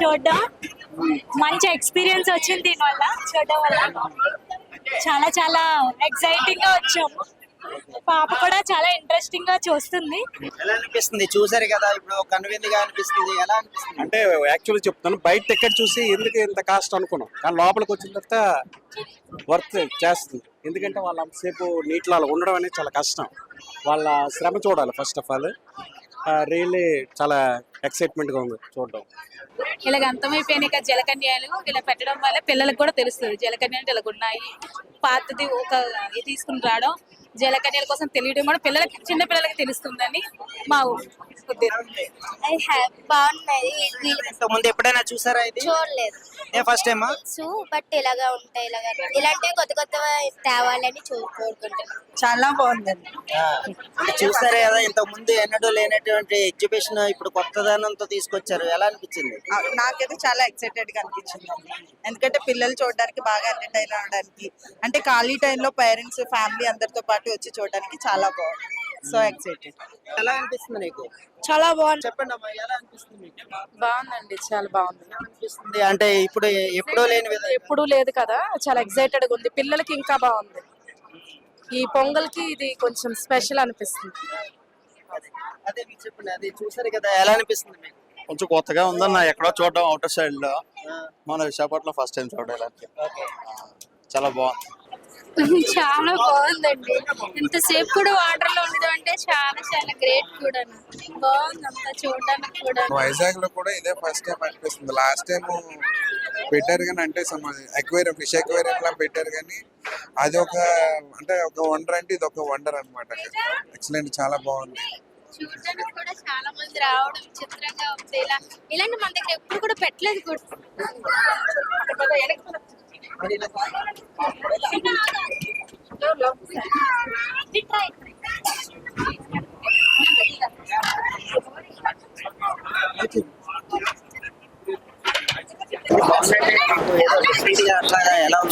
చూడడం. మంచి ఎక్స్పీరియన్స్ వచ్చింది దీనివల్ల చూడడం వల్ల. చాలా చాలా ఎక్సైటింగ్గా వచ్చాము పాప కూడా చాలా ఇంట్రెస్టింగ్గా చూస్తుంది. ఎలా అనిపిస్తుంది? చూసారు కదా ఇప్పుడు కనువిందుగా అనిపిస్తుంది. ఎలా అనిపిస్తుంది? అంటే యాక్చువల్లీ చెప్తాను బయట టికెట్ చూసి ఎందుకు ఇంత కాస్ట్ అనుకున్నాం. కానీ లోపలికి వచ్చిన తర్వాత వర్త్ చేస్తుంది. ఎందుకంటే వాళ్ళు అంతసేపు నీటిలో అలా ఉండడం అనేది చాలా కష్టం. వాళ్ళ శ్రమ చూడాలి ఫస్ట్ ఆఫ్ ఆల్ రియల్లీ చాలా ఎక్సైట్మెంట్గా ఉంది చూడడం. ఇలాగ అంతమైపోయినాయి కదా జలకన్యాలు ఇలా పెట్టడం వల్ల పిల్లలకు కూడా తెలుస్తుంది. జలకన్యాలు ఇలా ఉన్నాయి. పాతది ఒక ఇది తీసుకుని రావడం జలకన్యాల కోసం తెలియడం కూడా పిల్లలకి చిన్న పిల్లలకి తెలుస్తుందని మా బాగున్నాయి ఇంత ముందు ఎప్పుడైనా చూసారా ఇది? చూడలేదు. ఏ ఫస్ట్ టైమా? బట్ ఇలాగా ఉంటాయి ఇలాగా ఇలాంటివి కొత్త కొత్తగా తేవాలని చూ కోరుకుంటున్నాను చాలా బాగుందండి అంటే చూసారే కదా ఇంత ముందు ఎన్నడూ లేనటువంటి ఎడ్యుకేషన్ ఇప్పుడు కొత్తదనంతో తీసుకొచ్చారు. ఎలా అనిపించింది? ఆ, నాకైతే చాలా ఎక్సైటెడ్గా అనిపించింది. ఎందుకంటే పిల్లలు చూడడానికి బాగా ఎంటర్టైన్ అవడానికి అంటే ఖాళీ టైంలో పేరెంట్స్ ఫ్యామిలీ అందరితో పాటు వచ్చి చూడడానికి చాలా బాగుంది. So excited. ఎలా అనిపిస్తుంది నీకు? చాలా బాగుంది. చెప్పండి అమ్మా ఎలా అనిపిస్తుంది మీకు? బాగుందండి చాలా బాగుంది. అనిపిస్తుంది? అంటే ఇప్పుడు ఎప్పుడూ లేని విధంగా? ఎప్పుడూ లేదు కదా చాలా ఎగ్జైటెడ్గా ఉంది. పిల్లలకి ఇంకా బాగుంది. ఈ పొంగల్కి ఇది కొంచెం స్పెషల్ అనిపిస్తుంది. అదే అదే మీకు చెప్పండి అది చూసారు కదా ఎలా అనిపిస్తుంది మీకు? కొంచెం కొత్తగా ఉందన్న ఎక్కడో చూడడం అవుటర్ సైడ్లో. మన విశాఖపట్నం ఫస్ట్ టైం చూడడానికి చాలా బాగుంది. చాలా బాగుందండి. ఇంతసేపు కూడా వాటర్లో ఉండడం అంటే చాలా చాలా గ్రేట్ కూడా. బాగుంది అంతా చూడడానికి కూడా. వైజాగ్లో కూడా ఇదే ఫస్ట్ టైం అనిపిస్తుంది. లాస్ట్ టైం పెట్టారు కానీ అంటే ఎక్వేరియం ఫిష్ ఎక్వేరియం లా పెట్టారు కానీ అది ఒక అంటే ఒక వండర్ అంటే ఇది ఒక వండర్ అనమాట ఎక్సలెంట్ చాలా బాగుంది. చూడడానికి కూడా చాలా మంది రావడం చిత్రంగా ఉంది ఇలా ఇలాంటి మన దగ్గర ఎప్పుడు కూడా పెట్టలేదు కూడా Jadi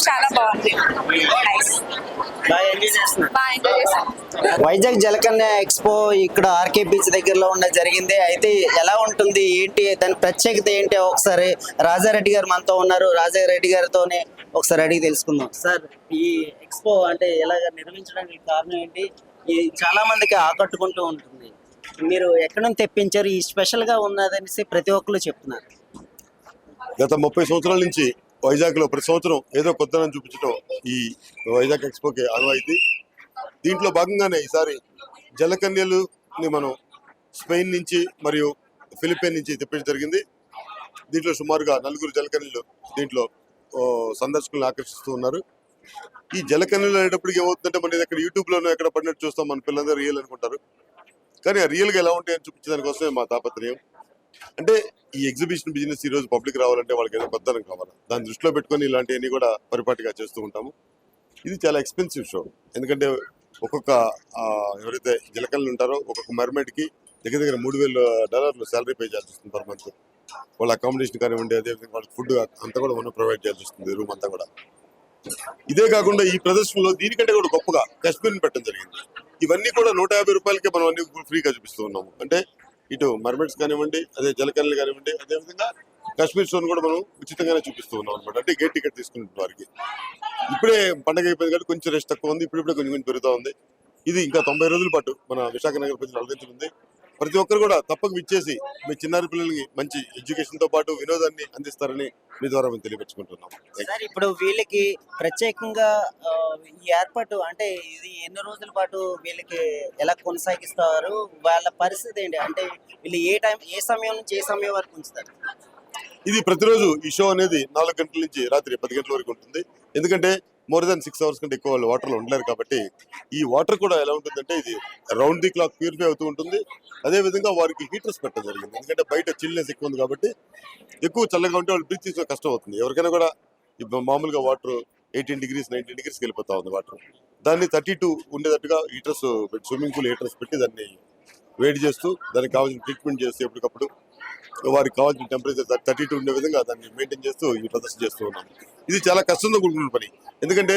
చాలా బాగుంది. వైజాగ్ జలకన్య ఎక్స్పో ఇక్కడ ఆర్కే బీచ్ దగ్గరలో ఉన్న జరిగింది. అయితే ఎలా ఉంటుంది? ఏంటి? దాని ప్రత్యేకత ఏంటి? ఒకసారి రాజారెడ్డి గారు మనతో ఉన్నారు. రాజారెడ్డి గారితోనే ఒకసారి అడిగి తెలుసుకుందాం. సార్ ఈ ఎక్స్పో అంటే ఎలాగ నిర్మించడానికి కారణం ఏంటి? ఇది చాలా మందికి ఆకట్టుకుంటూ ఉంటుంది. మీరు ఎక్కడి నుంచి తెప్పించారు? ఈ స్పెషల్గా ఉన్నదనేసి ప్రతి ఒక్కరు చెప్తున్నారు. గత ముప్పై సంవత్సరాల నుంచి వైజాగ్లో ప్రతి సంవత్సరం ఏదో కొత్తదనం చూపించడం ఈ వైజాగ్ ఎక్స్పోకి అనువైతే దీంట్లో భాగంగానే ఈసారి జలకన్యలుని మనం స్పెయిన్ నుంచి మరియు ఫిలిప్పైన్ నుంచి తెప్పించడం జరిగింది. దీంట్లో సుమారుగా నలుగురు జలకన్యలు దీంట్లో సందర్శకులను ఆకర్షిస్తూ ఉన్నారు. ఈ జలకన్యలు అనేటప్పటికి ఏమవుతుందంటే మన ఇక్కడ యూట్యూబ్లోనూ ఎక్కడ పడినట్టు చూస్తాం మన పిల్లలందరూ రియల్ అనుకుంటారు. కానీ ఆ రియల్గా ఎలా ఉంటాయని చూపించడానికి కోసమే మా తాపత్రయం. అంటే ఈ ఎగ్జిబిషన్ బిజినెస్ ఈ రోజు పబ్లిక్ రావాలంటే వాళ్ళకి ఏదో కొత్తనం కావాలి? దాన్ని దృష్టిలో పెట్టుకొని ఇలాంటివన్నీ కూడా పరిపాటిగా చేస్తూ ఉంటాము. ఇది చాలా ఎక్స్పెన్సివ్ షో ఎందుకంటే ఒక్కొక్క ఎవరైతే జలకళ్ళు ఉంటారో ఒక్కొక్క mermaid కి దగ్గర దగ్గర మూడు వేల డాలర్లు శాలరీ పే చేయాల్సి వస్తుంది పర్ మంత్ వాళ్ళ అకామిడేషన్ కానివ్వండి అదేవిధంగా వాళ్ళకి ఫుడ్ అంతా కూడా మనం ప్రొవైడ్ చేయాల్సి వస్తుంది రూమ్ అంతా కూడా. ఇదే కాకుండా ఈ ప్రదర్శనలో దీనికంటే కూడా గొప్పగా కశ్మీర్ని పెట్టడం జరిగింది. ఇవన్నీ కూడా నూట యాభై రూపాయలకే మనం అన్ని ఫ్రీగా చూపిస్తూ ఉన్నాము. అంటే ఇటు మర్మెట్స్ కానివ్వండి అదే జలకన్యలు కానివ్వండి అదేవిధంగా కాశ్మీర్ స్టోన్ కూడా మనం ఉచితంగానే చూపిస్తూ ఉన్నాం అనమాట అంటే గేట్ టికెట్ తీసుకున్న వారికి. ఇప్పుడే పండగ అయిపోయింది కాబట్టి కొంచెం రెస్ట్ తక్కువ ఉంది. ఇప్పుడిప్పుడే కొంచెం కొంచెం పెరుగుతూ ఉంది. ఇది ఇంకా తొంభై రోజుల పాటు మన విశాఖ నగర ప్రజలు అలరించనుంది ప్రతి ఒక్కరు కూడా తప్పక విచ్చేసి మీ చిన్నారి పిల్లలకి మంచి ఎడ్యుకేషన్తో పాటు వినోదాన్ని అందిస్తారని మీ ద్వారా మేము తెలియపరచుకుంటున్నాం. సార్ ఇప్పుడు వీళ్ళకి ప్రత్యేకంగా ఈ ఏర్పాటు అంటే ఇది ఎన్ని రోజుల పాటు వీళ్ళకి ఎలా కొనసాగిస్తారు? వాళ్ళ పరిస్థితి ఏంటి? అంటే వీళ్ళు ఏ టైం ఏ సమయం నుంచి ఏ సమయం వరకు ఉంచుతారు? ఇది ప్రతిరోజు ఈ షో అనేది నాలుగు గంటల నుంచి రాత్రి పది గంటల వరకు ఉంటుంది. ఎందుకంటే మోర్ దాన్ సిక్స్ అవర్స్ కంటే ఎక్కువ వాళ్ళు వాటర్లో ఉండలేరు కాబట్టి ఈ వాటర్ కూడా ఎలా ఉంటుందంటే ఇది రౌండ్ ది క్లాక్ ప్యూరిఫై అవుతూ ఉంటుంది. అదే విధంగా వారికి హీటర్స్ పెట్టడం జరిగింది. ఎందుకంటే బయట చిల్నెస్ ఎక్కువ ఉంది కాబట్టి ఎక్కువ చల్లగా ఉంటే వాళ్ళు బ్రీత్ తీసుకో కష్టం అవుతుంది ఎవరికైనా కూడా ఇప్పుడు మామూలుగా వాటర్ ఎయిటీన్ డిగ్రీస్ నైన్టీన్ డిగ్రీస్కి వెళ్ళిపోతా ఉంది వాటర్ దాన్ని థర్టీ టూ ఉండేటట్టుగా హీటర్స్ స్విమ్మింగ్ పూల్ హీటర్స్ పెట్టి దాన్ని వేడి చేస్తూ దానికి కావాల్సిన ట్రీట్మెంట్ చేస్తూ ఎప్పటికప్పుడు వారికి కావాల్సిన టెంపరేచర్ థర్టీ టూ ఉండే విధంగా దాన్ని మెయింటైన్ చేస్తూ ఈ ప్రదర్శన చేస్తూ ఉన్నాం ఇది చాలా కష్టంతో కూడుకున్న పని. ఎందుకంటే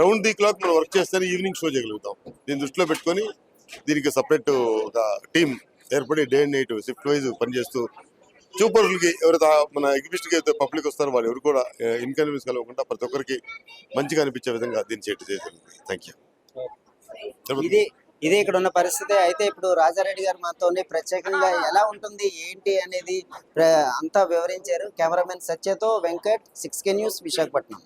రౌండ్ ది క్లాక్ మనం వర్క్ చేస్తేనే ఈవినింగ్ షో చేయగలుగుతాం. దీన్ని దృష్టిలో పెట్టుకొని దీనికి సపరేట్ ఒక టీం ఏర్పడి day and night shift wise పనిచేస్తూ చూపరులకి ఎవరైతే మన ఎగ్జిబిషన్కి అయితే పబ్లిక్ వస్తారో వాళ్ళు ఎవరు కూడా ఇన్కన్వీనియన్స్ కలగకుండా ప్రతి ఒక్కరికి మంచిగా అనిపించే విధంగా దీన్ని చేయటం చేసింది థ్యాంక్ యూ ఇది ఇక్కడ ఉన్న పరిస్థితి. అయితే ఇప్పుడు రాజారెడ్డి గారు మాతోని ప్రత్యేకంగా ఎలా ఉంటుంది ఏంటి అనేది అంతా వివరించారు cameraman సత్యతో Venkat six K news Visakhapatnam.